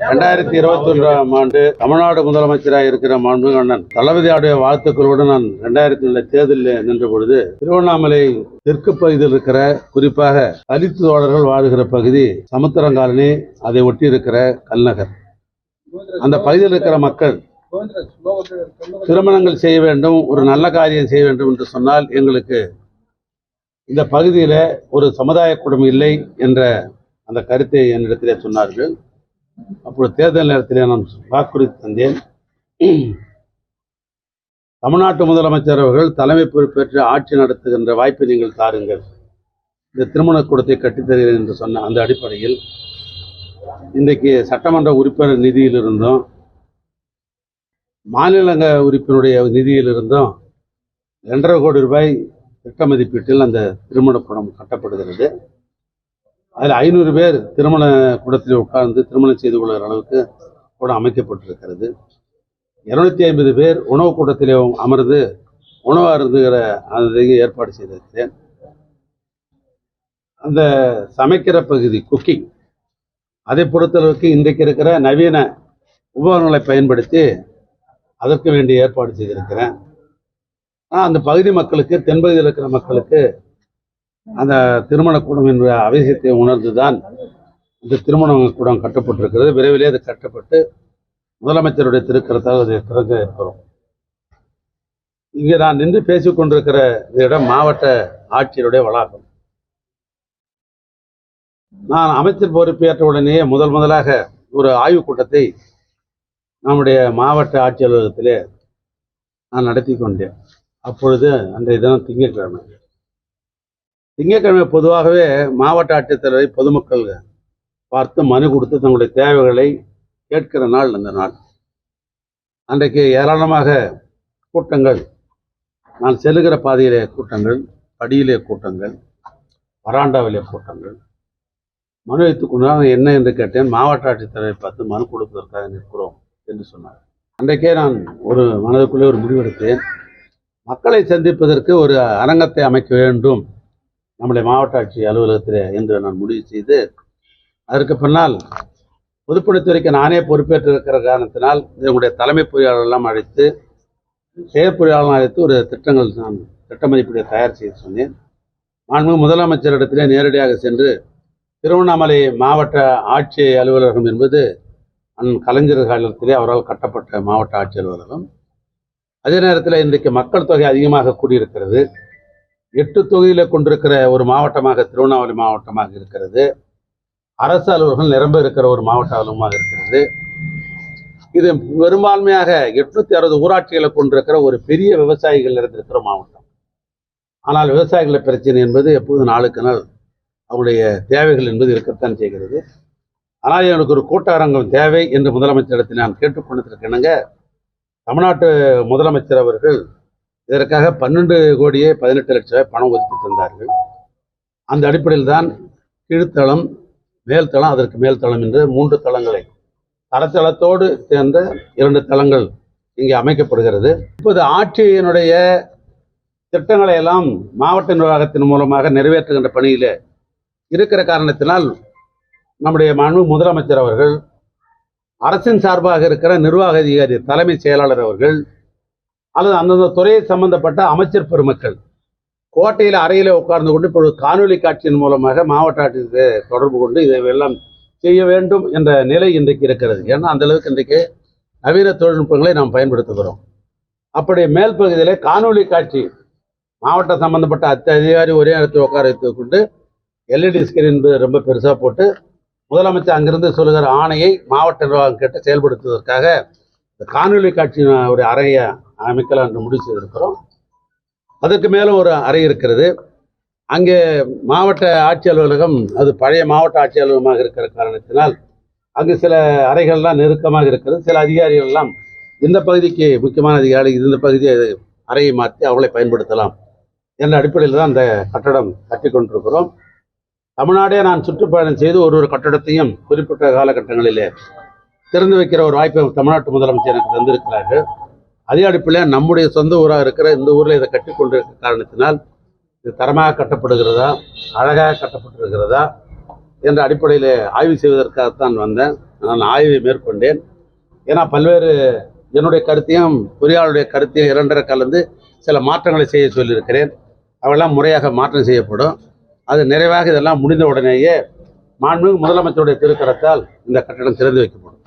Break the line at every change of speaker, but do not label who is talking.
ரெண்டாயிரத்தி இருபத்தி ஒன்றாம் ஆண்டு தமிழ்நாடு முதலமைச்சராக இருக்கிற மாண்புமிகு அண்ணன் தளபதியாருடைய வாழ்த்துக்களுடன் நான் ரெண்டாயிரத்தி ஒன்றில் தேர்தலில் நின்ற பொழுது திருவண்ணாமலை தெற்கு பகுதியில் இருக்கிற குறிப்பாக தலித்து தோழர்கள் வாழுகிற பகுதி சமுத்திரங்காலனி அதை ஒட்டி இருக்கிற கல்நகர். அந்த பகுதியில் இருக்கிற மக்கள் திருமணங்கள் செய்ய வேண்டும் ஒரு நல்ல காரியம் செய்ய வேண்டும் என்று சொன்னால் எங்களுக்கு இந்த பகுதியில் ஒரு சமுதாய குடும்பம் இல்லை என்ற அந்த கருத்தை என்னிடத்திலே சொன்னார்கள். அப்பொழுது தேர்தல் நேரத்தில் நான் வாக்குறுதி தந்தேன். தமிழ்நாட்டு முதலமைச்சர் அவர்கள் தலைமை பொறுப்பேற்று ஆட்சி நடத்துகின்ற வாய்ப்பை நீங்கள் தாருங்கள். இந்த திருமண கூடத்தை கட்டித்தருகிறேன் என்று சொன்ன அந்த அடிப்படையில் இன்றைக்கு சட்டமன்ற உறுப்பினர் நிதியிலிருந்தும் மாநிலங்க உறுப்பினருடைய நிதியிலிருந்தும் ரெண்டரை கோடி ரூபாய் திட்ட மதிப்பீட்டில் அந்த திருமண கூடம் கட்டப்படுகிறது. அதில் ஐநூறு பேர் திருமண கூடத்தில் உட்கார்ந்து திருமணம் செய்து கொள்கிற அளவுக்கு கூட அமைக்கப்பட்டிருக்கிறது. இருநூத்தி ஐம்பது பேர் உணவு கூட்டத்திலே அமர்ந்து உணவு அருந்துகிற அதை ஏற்பாடு செய்திருக்கிறேன். அந்த சமைக்கிற பகுதி குக்கிங் அதை பொறுத்தளவுக்கு இன்றைக்கு இருக்கிற நவீன உபகரணங்களை பயன்படுத்தி அதற்கு வேண்டிய ஏற்பாடு செய்திருக்கிறேன். ஆனால் அந்த பகுதி மக்களுக்கு தென்பகுதியில் இருக்கிற மக்களுக்கு அந்த திருமண கூடம் என்ற அவசியத்தை உணர்ந்துதான் இந்த திருமண கூடம் கட்டப்பட்டிருக்கிறது. விரைவிலே அது கட்டப்பட்டு முதலமைச்சருடைய திருக்கரத்தால் அதை திறக்க இருக்கிறோம். இங்கே நான் நின்று பேசிக்கொண்டிருக்கிற இடம் மாவட்ட ஆட்சியருடைய வளாகம். நான் அமைச்சர் பொறுப்பேற்ற உடனேயே முதல் முதலாக ஒரு ஆய்வுக் கூட்டத்தை நம்முடைய மாவட்ட ஆட்சி அலுவலகத்திலே நான் நடத்தி கொண்டேன். அப்பொழுது அன்றைய தினம் திங்கட்கிழமை. திங்கட்கிழமை பொதுவாகவே மாவட்ட ஆட்சித்தலைவரை பொதுமக்கள் பார்த்து மனு கொடுத்து தங்களுடைய தேவைகளை கேட்கிற நாள் அந்த நாள். அன்றைக்கு ஏராளமாக கூட்டங்கள் நான் செல்லுகிற பாதையிலே கூட்டங்கள் படியிலே கூட்டங்கள் வராண்டாவிலே கூட்டங்கள். மனு வைத்துக் கொண்டு என்ன என்று கேட்டேன் மாவட்ட ஆட்சித்தலைவரை பார்த்து மனு கொடுப்பதற்காக நிற்கிறோம் என்று சொன்னார். அன்றைக்கே நான் ஒரு மனதுக்குள்ளே ஒரு முடிவெடுத்தேன். மக்களை சந்திப்பதற்கு ஒரு அரங்கத்தை அமைக்க வேண்டும். நம்முடைய மாவட்ட ஆட்சி அலுவலகத்தில் என்று நான் முடிவு செய்து அதற்கு பின்னால் பொதுப்பணித்துறைக்கு நானே பொறுப்பேற்றிருக்கிற காரணத்தினால் என்னுடைய தலைமை பொறியாளர்களெல்லாம் அழைத்து செயற்பொறியாளர் அழைத்து ஒரு திட்டங்கள் நான் திட்ட மதிப்பீடு தயார் செய்து சொன்னேன். மாண்பு முதலமைச்சரிடத்திலே நேரடியாக சென்று திருவண்ணாமலை மாவட்ட ஆட்சி அலுவலகம் என்பது அந் கலைஞர் காலத்திலே அவரால் கட்டப்பட்ட மாவட்ட ஆட்சி அலுவலகம். அதே நேரத்தில் இன்றைக்கு மக்கள் தொகை அதிகமாக கூடியிருக்கிறது. எட்டு தொகுதியில் கொண்டிருக்கிற ஒரு மாவட்டமாக திருவண்ணாமலை மாவட்டமாக இருக்கிறது. அரசு அலுவலர்கள் நிரம்ப இருக்கிற ஒரு மாவட்ட அலுவலகமாக இருக்கிறது. இது பெரும்பான்மையாக எட்நூத்தி அறுபது ஊராட்சிகளை கொண்டிருக்கிற ஒரு பெரிய விவசாயிகள் இருந்திருக்கிற மாவட்டம். ஆனால் விவசாயிகள பிரச்சனை என்பது எப்போதும் நாளுக்கு நாள் அவருடைய தேவைகள் என்பது இருக்கத்தான் செய்கிறது. ஆனால் எனக்கு ஒரு கூட்ட அரங்கம் தேவை என்று முதலமைச்சரிடத்தில் நான் கேட்டுக்கொண்டிருக்கேனுங்க தமிழ்நாட்டு முதலமைச்சர் அவர்கள் இதற்காக பன்னெண்டு கோடியே பதினெட்டு லட்ச ரூபாய் பணம் ஒதுக்கி தந்தார்கள். அந்த அடிப்படையில் தான் கீழ்த்தளம் மேல்தளம் அதற்கு மேல்தளம் என்று மூன்று தளங்களை தரத்தளத்தோடு சேர்ந்த இரண்டு தளங்கள் இங்கே அமைக்கப்படுகிறது. இப்போது ஆட்சியினுடைய திட்டங்களை எல்லாம் மாவட்ட நிர்வாகத்தின் மூலமாக நிறைவேற்றுகின்ற பணியில் இருக்கிற காரணத்தினால் நம்முடைய மாண்பு முதலமைச்சர் அவர்கள் அரசின் சார்பாக இருக்கிற நிர்வாக அதிகாரி தலைமை செயலாளர் அவர்கள் அல்லது அந்தந்த துறையை சம்பந்தப்பட்ட அமைச்சர் பெருமக்கள். கோட்டையில் அறையில் உட்கார்ந்து கொண்டு இப்பொழுது காணொலி காட்சியின் மூலமாக மாவட்ட ஆட்சியருக்கு தொடர்பு கொண்டு இதை எல்லாம் செய்ய வேண்டும் என்ற நிலை இன்றைக்கு இருக்கிறது. ஏன்னா அந்த அளவுக்கு இன்றைக்கு நவீன தொழில்நுட்பங்களை நாம் பயன்படுத்துகிறோம். அப்படி மேல் பகுதியிலே காணொலி காட்சி மாவட்ட சம்பந்தப்பட்ட அத்த அதிகாரி ஒரே இடத்தில் உட்கார வைத்துக் கொண்டு எல்இடி ஸ்கிரீன் ரொம்ப பெருசாக போட்டு முதலமைச்சர் அங்கிருந்து சொல்லுகிற ஆணையை மாவட்ட நிர்வாகம் கேட்டு செயல்படுத்துவதற்காக இந்த காணொலி காட்சி ஒரு அறையை அமைக்கலாம் என்று முடிவு செய்திருக்கிறோம் அதற்கு மேலும் ஒரு அறை இருக்கிறது. அங்கே மாவட்ட ஆட்சி அலுவலகம் அது பழைய மாவட்ட ஆட்சி அலுவலகமாக இருக்கிற காரணத்தினால் அங்கு சில அறைகள்லாம் நெருக்கமாக இருக்கிறது. சில அதிகாரிகள்லாம் இந்த பகுதிக்கு முக்கியமான அதிகாரி இந்த பகுதியை அறையை மாற்றி அவளை பயன்படுத்தலாம் என்ற அடிப்படையில் தான் அந்த கட்டடம் கட்டி கொண்டிருக்கிறோம். தமிழ்நாடே நான் சுற்றுப்பயணம் செய்து ஒரு ஒரு கட்டடத்தையும் குறிப்பிட்ட காலகட்டங்களிலே திறந்து வைக்கிற ஒரு வாய்ப்பை தமிழ்நாட்டு முதலமைச்சர் எனக்கு தந்திருக்கிறார்கள். அதே அடிப்படையில் நம்முடைய சொந்த ஊராக இருக்கிற இந்த ஊரில் இதை கட்டி கொண்டிருக்கிற காரணத்தினால் இது தரமாக கட்டப்படுகிறதா அழகாக கட்டப்பட்டிருக்கிறதா என்ற அடிப்படையில் ஆய்வு செய்வதற்காகத்தான் வந்தேன். நான் ஆய்வை மேற்கொண்டேன். ஏன்னா பல்வேறு என்னுடைய கருத்தையும் பொறியாளருடைய கருத்தையும் இரண்டரை கலந்து சில மாற்றங்களை செய்ய சொல்லியிருக்கிறேன். அவெல்லாம் முறையாக மாற்றம் செய்யப்படும். அது நிறைவாக இதெல்லாம் முடிந்த உடனேயே மாண்புமிகு முதலமைச்சருடைய திருக்கரத்தால் இந்த கட்டடம் திறந்து வைக்கப்படும்.